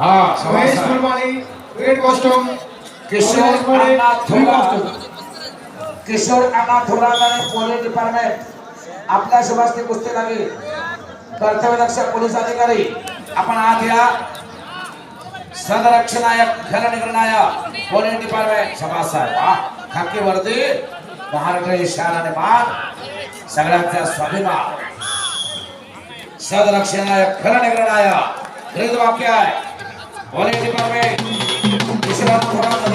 हा महेश कॉस्ट्युम किशोर किशोर अण्णा थोरात आणि police department आपल्या शुभास्ती कुस्ती लागली. कर्तव्यदक्ष पोलीस अधिकारी. आपण आत या. संरक्षणायक खलनिर्णायक पोलीस डिपार्टमेंट सभासद वा खाकी वर्दी महाराष्ट्र शान आणि मान सगळ्यांचा स्वाभिमान. सदरक्षणायक खलनिर्णायक गृहीत वाक्य आहे. पोलीस डिपार्टमेंट किशोर अण्णा थोरात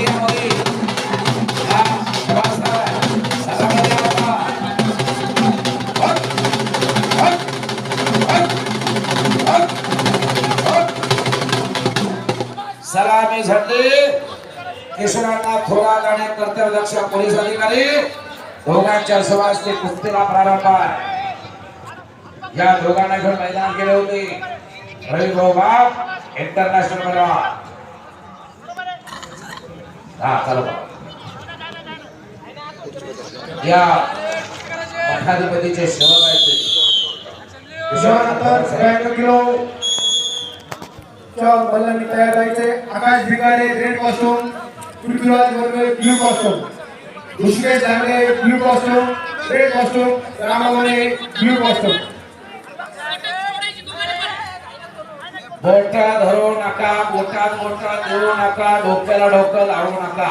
सलामी झडली किशोरांना थोरात आणि कर्तव्यदक्ष पोलीस अधिकारी. दोघांच्या समाजते कुस्तीला प्रारंभ आहे. या दोघांना घेऊन मैदान केले होते. रवी बाप इंटरनॅशनल बनवा हा चालू या मठाधिपतीचे सेवक आहेत ते. त्याच्यानंतर किलो. च्या तयार व्हायचे Akash Bhigare red costume Prithviraj Varge blue costume Rishikesh Dange blue costume red costume Ramavane blue costume बोटा धरू नका बोटात बोटा देऊ नका डोक्याला डोकं लावू नका.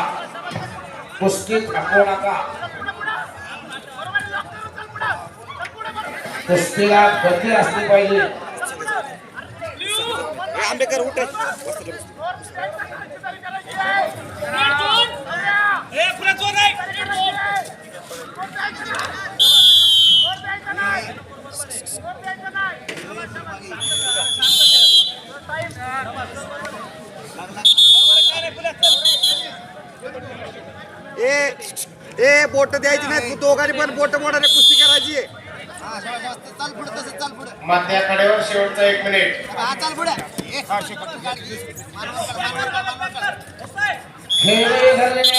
कुस्ती थांबवू नका. कुस्तीला गती असली पाहिजे. आंबेकर उठ. ए ए बोट द्यायची नाही. तू दोघांनी पण बोट मोडाने कुस्ती करायची. चाल पुढे तसं चाल पुढे. कडेवर शेवटचा एक मिनिट हा चाल पुढे. खेळी धरलेले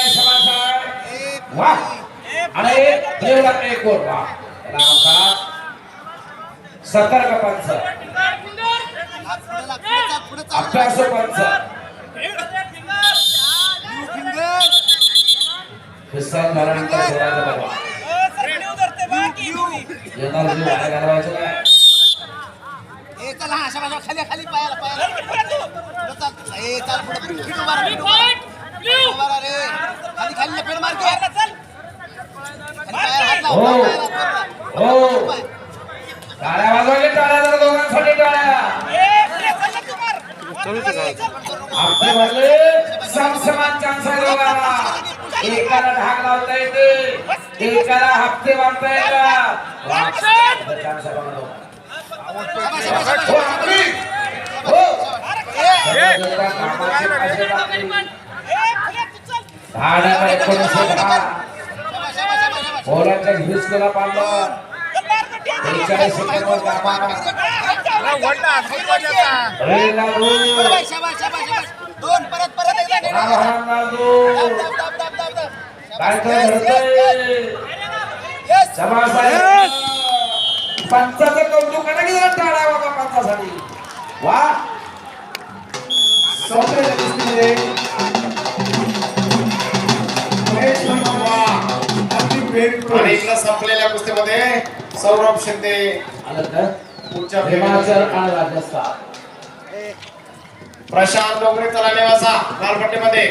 वा. आणि देवला एक गोल. वा. त्याला म्हणतात सतर्क पंच. अभ्यास पंच. झाल्यानंतर सोडायचं बाबा येणार घालवायचं चल, हा, शाबास, खाली खाली पायाला पायाला चाल. ए, चाल पुढे रे. खाली खाली लपेट मार लाव, हो. हो. टाळ्या वाजवायच्या टाळ्या जरा दोघांसाठी टाळ्या आपले म्हणले समसमान चान्स आहे दोघांना एकाला ढाक लावता येते एकाला हप्ते बांधता येतात. चान्स आहे बघा एकोणीसशे दहा शाबास, शाबास, शाबास, बेचाळीस दोन परत परत पंचाचं कौतुक की जरा टाळ्या बाबा पंचासाठी. वा. संपलेल्या कुस्तीमध्ये सौरभ शिंदे. आलं का? हिमाचल आणि राजस्थान प्रशांत डोंगरे चला नेवासा लालपट्टीमध्ये.